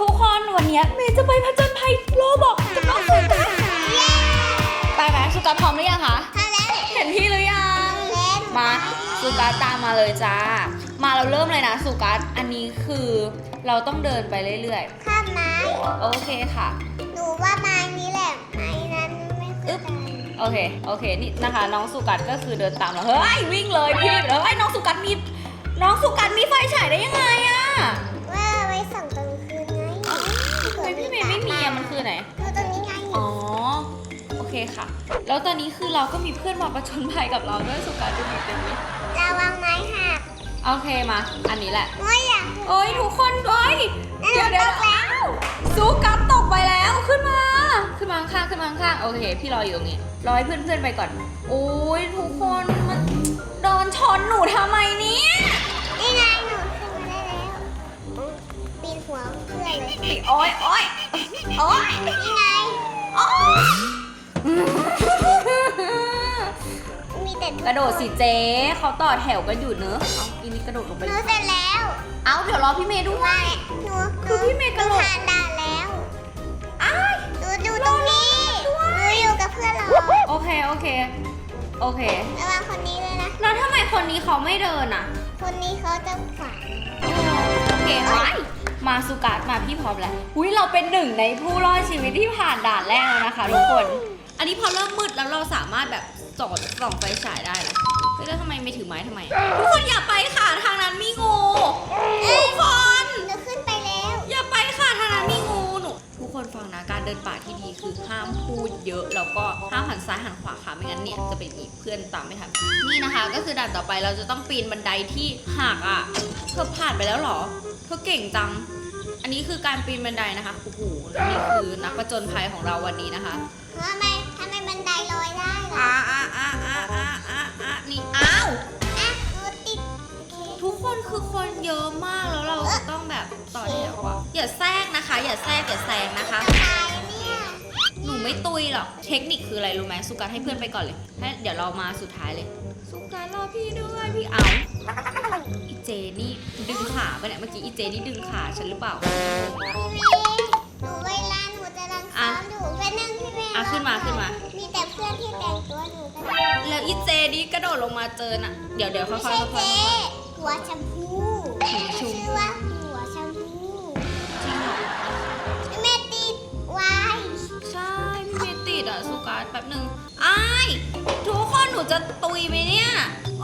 ทุกคนวันเนี้ยเมย์จะไปผจญภัยโลบอกกับน้องสุกัสไปไหมสุกัสพร้อมหรือยังคะถ้าแล้วเห็นพี่หรือยังเล่นมาสุกัสตามมาเลยจ้า มาเราเริ่มเลยนะสุกัสอันนี้คือเราต้องเดินไปเรื่อยข้ามไม้ๆโอเคค่ะหนูว่าไม้นี้แหละไม้นั้นไม่ค่อยได้โอเคโอเคนี่นะคะ น้องสุกัดก็คือเดินตามเราเฮ้ยวิ่งเลยพี่แล้วไอ้ยน้องสุกัดมีน้องสุกัดมีไฟฉายได้ยังไงอะ อะมันคือไหนดูตรงนี้ไงอ๋อ โอเคค่ะ แล้วตอนนี้คือเราก็มีเพื่อนมาประชนภัยกับเราด้วยสุกัดดูดิเต็มนี้ระวังไม้หักโอเคมา อันนี้แหละ โอ้ยอยากโอ้ยทุกคนเอ้ยเดี๋ยวเดี๋ยวอ้าวสุกัดตกไปแล้วขึ้นมา ขึ้นมาข้างๆขึ้นมาข้างๆโอเค พี่รออยู่ตรงนี้รอให้เพื่อนๆไปก่อน โอ้ยทุกคนมันโดนชนหนูทำไมเนี่ยนี่ไงหนู หัวเพื่อนเลย โอ้ยโอ้ยโอ้ยนี่ไง โอ้ยมีแต่กระโดดสิเจ๊เขาต่อแถวกันอยู่เนอะเอาอีนี่กระโดดลงไปหเลนูยเสร็จแล้วเอาเดี๋ยวรอพี่เมย์ด้วย หนูคือพี่เมย์กระโดด ผ่านด่านแล้วอ้าย หนูดูตรงนี้หนูอยู่กับเพื่อนเราโอเค โอเค โอเคระวังคนนี้เลยนะ แล้วทำไมคนนี้เขาไม่เดินอะ คนนี้เขาจะขวางโอเคไว้ มาสุการ์ดมาพี่พร้อมแล้วอุ้ยเราเป็นหนึ่งในผู้รอดชีวิตที่ผ่านด่านแรกแล้วนะคะทุกคน อันนี้พอเริ่มมืดแล้วเราสามารถแบบส่องส่องไฟฉายได้แล้วเฮ้ยแล้วทำไมไม่ถือไม้ทำไม ทุกคนอย่าไปค่ะทางนั้นมีงูทุกคนหนูขึ้นไปแล้ว อย่าไปค่ะทางนั้นมีงูหนูทุกคนฟังนะการเดินป่าที่ดีคือห้ามพูดเยอะแล้วก็ห้ามหันซ้ายหันขวาค่ะไม่งั้นเนี่ยจะเป็นมีเพื่อนตามไม่ทันนี่นะคะ ก็คือด่านต่อไปเราจะต้องปีนบันไดที่หักอะเธอผ่านไปแล้วเหรอ เธอเก่งจัง อันนี้คือการปีนบันไดนะคะ โอ้โห นี่คือนักประจนภัยของเราวันนี้นะคะทำไมทำไมบันไดลอยได้ล่ะอ่าอ่าอ่าอ่าอ่าอ่าอ่านี่ อ้าวอะหนูติดโอเคทุกคนคือคนเยอะมากแล้วเราจะต้องแบบต่อแถวอะอย่าแทรกนะคะ อย่าแทรกอย่าแซงนะคะจะตายเนี่ย หนูไม่ตุยหรอก เทคนิคคืออะไรรู้ไหมสุการให้เพื่อนไปก่อนเลยให้เดี๋ยวเรามาสุดท้ายเลย สุการรอพี่ด้วยพี่เอา อีเจนี่ดึงขาไปเนี่ยเมื่อกี้อีเจนี่ดึงขาฉันหรือเปล่าพี่เมย์หนูเวลาหนูจะรังซ้อมอยู่เป็นหนึ่งพี่เมย์อะขึ้นมาขึ้นมา มีแต่เพื่อนที่แต่งตัวหนูกันแล้วอีเจนี่กระโดดลงมาเจอน่ะ เดี๋ยวเดี๋ยวค่ไม่อยๆใช่ค่อยเจ๊ๆหัวชมพูหัวชมพู ชื่อว่าหัวชมพูจริงเหรอพี่เมย์ติดวายใช่พี่เมย์ติดอะสุการแป๊บหนึ่งอ้ายทุกคนหนูจะตุยไหมเนี่ย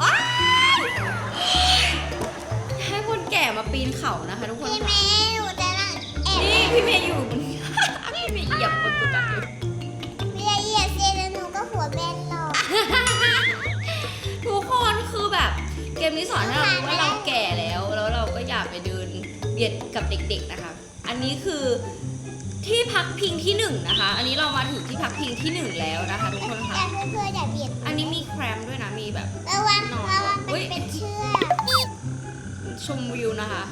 ว้ายาปีนเขานะคะ ทุกคนพี่ค่ะเมย์หนูจะรังแอบนี่พี่เมย์อยู่บน พี่เมย์เหยียบบนสุกัดอยู่พี่เหยียบเจแล้วหนูก็หัวแบนหรอกทุกคนคือแบบ เกมนี้สอนให้เรารู้ว่าเราแก่แล้ว แล้วเราก็อย่าไปเดินเบียดกับเด็ก ๆนะคะ อันนี้คือที่พักพิงที่หนึ่งนะคะ อันนี้เรามาถึงที่พักพิงที่หนึ่งแล้วนะคะทุกคนอค่ะย่าเพื่อนๆอย่าเบียดอันนี้มีแครมด้วยนะ มีแบบ ระวังนอนระวังเฮ้มันยเป็นเชือกชมวิวนะคะ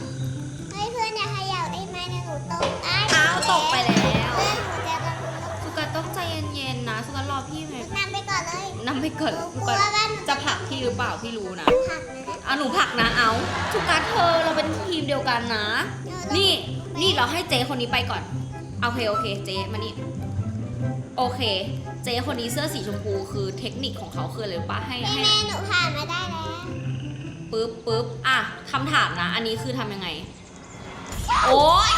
นำไปก่อนหนูสุกลักัวดว่าหนูจะผลักพี่หรือเปล่าพี่รู้นะผักนะเอาหนูผลักนะเอาสุกัดเธอเราเป็นทีมเดียวกันนะ นี่นี่เราให้เจ๊คนนี้ไปก่อนโอเคโอเคเจ๊มานี่โอเค เจ๊คนนี้เสื้อสีชมพูคือเทคนิคของเขาคืออะไรรู้ปะให้พี่ให้แม่หนูผ่านมาได้แล้ว ปึ๊บปึ๊บอะคำถามนะ อันนี้คือทำยังไง โอ๊ย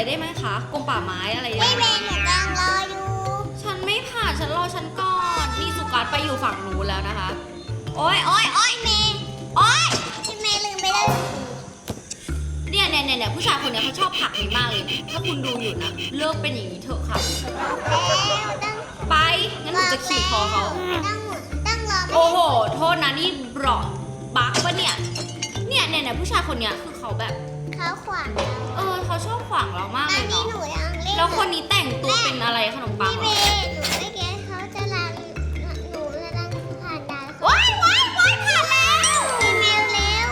อะไรได้ไหมคะกรมป่าไม้อะไรได้พี่ไหมแม่หนูกำลังรออยู่ฉันไม่ผ่านฉันรอฉันก่อนนี่สุการดไปอยู่ฝั่งนู้นแล้วนะคะ โอ๊ยโอ๊ยโอ๊ยพี่แม่โอ๊ย พี่แม่ลืมไปแล้วเนี่ยเนี่ยเนี่ยเนี่ยผู้ชายคนเนี้ยเขาชอบผลักนี้มากเลย ถ้าคุณดูอยู่นะเลิกเป็นอย่างนี้เถอะค่ะ แล้วต้องไป งั้นหนูจะขี่คอเขา ต้องต้องรอโอ้โห โทษนะนี่บลอดบักปะเนี่ย เนี่ยเนี่ยเนี่ยผู้ชายคนเนี้ยคือเขาแบบ เขาขวางเราเออเขาชอบขวางเรามากตเลอนยนี้เนาะหนูยังเล่นแล้วคนนี้แต่งตัวเป็นอะไรขนมปังพี่เหรเมอย์หนูไม่เก็ตเขาจะรังหนูจะรังผ่านดาวว้ายว้ายว้ายผ่านแล้ว พี่เมย์เร็ว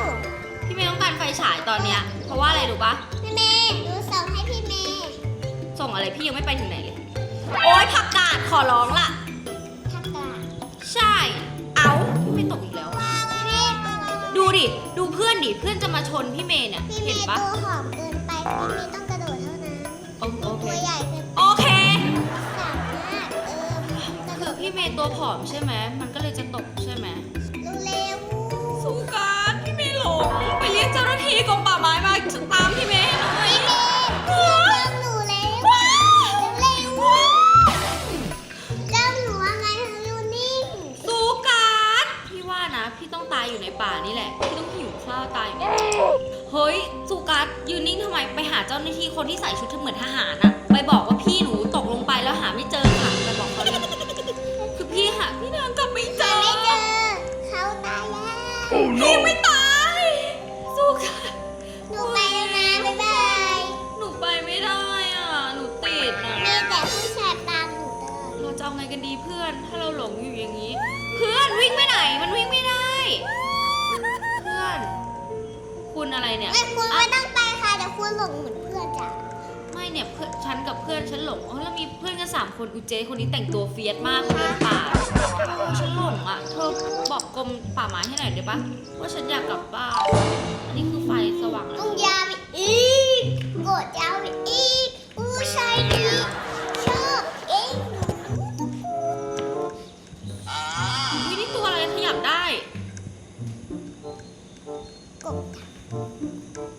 พี่เมย์ต้องการไฟฉายตอนเนี้ย เพราะว่าอะไรรู้ปะพี่เมย์หนูส่งให้พี่เมย์ส่งอะไรพี่ยังไม่ไปถึงไหนเลย โอ๊ยผักกาดขอร้องล่ะ ทักกาใช่ พื่อนดิเพื่อนจะมาชนพี่เมย์เนี่ยพี่เมเห็นย์ปะตัวหอมเกินไป พี่เมย์ต้องกระโดดเท่านั้นโอโอเคตัวใหญ่เกินไปโอเค สามารถเออกระโดคือดพี่เมย์ตัวผอมใช่ไหมมันก็เลยจะตกใช่ไหมเร็วสู้กันพี่เมย์หลงไปเรียกเจ้าหน้าที่กรมป่าไม้มาต พี่ต้องตายอยู่ในป่านี่แหละ พี่ต้องหิวข้าวตายอยู่เฮ้ยสุกัสยืนนิ่งทำไมไปหาเจ้าหน้าที่คนที่ใส่ชุดเหมือนทหารอะไปบอกว่าพี่หนูตกลงไปแล้วหาไม่เจอค่ะไปบอกเขาเลยคือพี่หาพี่นางกลับไม่เจหาอไม่เจอเขาตายแล้วพี่ยังไม่ตายสู้กันหนูไปแล้วนะบ๊ายบายหนูไปไม่ได้อะหนูติดนะมีแต่ผู้ชายตามหนูตลอดเราจะเอาไงกันดีเพื่อน ถ้าเราหลงอยู่อย่างนี้ มันวิ่งไม่ได้ เพื่อน คุณอะไรเนี่ย ไม่คุณอะไม่ต้องไปค่ะเดี๋ยวคุณหลงเหมือนเพื่อนจ้ะไม่เนี่ยเพื่อนฉันกับเพื่อนฉันหลงอ๋อแล้วมีเพื่อนกันสามคนอุยเจคนนี้แต่งตัวเฟียสมากเดินป่าโอ้ฉันหลงอะเธอบอกกรมป่าไม้ให้หน่อยได้ปะว่าฉันอยากกลับบ้านอัน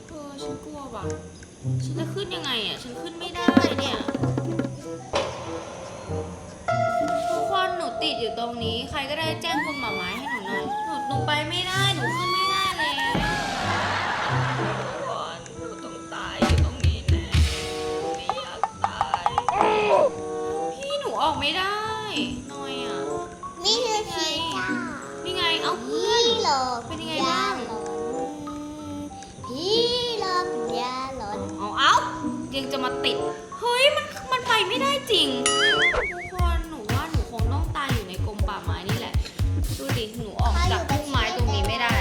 เธอฉันกลัวว่ะ ฉันจะขึ้นยังไงอะ ฉันขึ้นไม่ได้เนี่ยทุกคนหนูติดอยู่ตรงนี้ ใครก็ได้แจ้งกรมป่าไม้ให้หนูหน่อย หนูหนูไปไม่ได้ หนูขึ้นไม่ได้แล้ว ยังจะมาติด เฮ้ย มันมันไปไม่ได้จริง ทุกคนหนูว่าหนูคงต้องตายอยู่ในกรมป่าไม้นี่แหละ ดูดิ หนูออกจากพุ่มไม้ตรงนี้ไม่ได้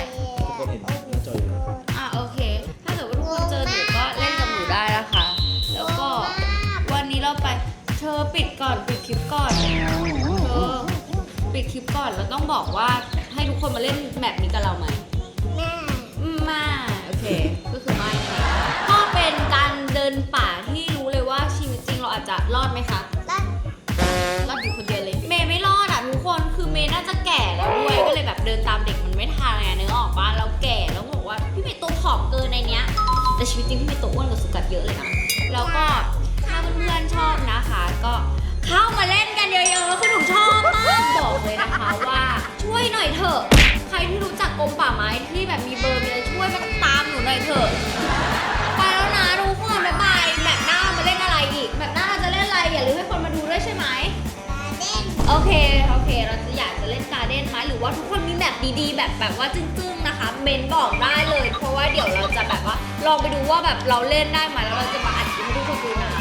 คนเห็นหน้าจออยู่นะครับอะโอเค ถ้าเกิดว่าทุกคนเจอหนูก็เล่นกับหนูได้นะคะ แล้วก็ วันนี้เราไป เธอปิดก่อนปิดคลิปก่อนเธอปิดคลิปก่อนแล้วต้องบอกว่าให้ทุกคนมาเล่นแมปนี้กับเราไหม แม่ไม่โอเค ริงเราอาจจะรอดไหมคะรัดรอดอยู่คนเดียวเลย เมย์ไม่รอดอะทุกคนคือเมย์น่าจะแก่แล้วด้วยก็เลยแบบเดินตามเด็กมันไม่ทันไงนึกออกปะเราแก่แล้วบอกว่าพี่เมย์ตัวผอมเกินในเนี้ย แต่ชีวิตจริงพี่เมย์ตัวอ้วนกว่าสุกัดเยอะเลยนะแล้วก็ถ้าเพื่อนๆชอบนะคะ ก็เข้ามาเล่นกันเยอะๆคือหนูชอบมากบอกเลยนะคะว่าช่วยหน่อยเถอะ ใครที่รู้จักกรมป่าไม้ที่แบบมีเบอร์มีอะไรช่วยมาตามหนูหน่อยเถอะ โอเค โอเค เราจะอยากจะเล่นการ์เด้นไหมหรือว่าทุกคนมีแบบดีๆ แบบแบบว่าจึ้งๆนะคะ เมนบอกได้เลย เพราะว่าเดี๋ยวเราจะแบบว่าลองไปดูว่าแบบเราเล่นได้ไหมแล้วเราจะมาอัดคลิปให้ทุกคนดูนะ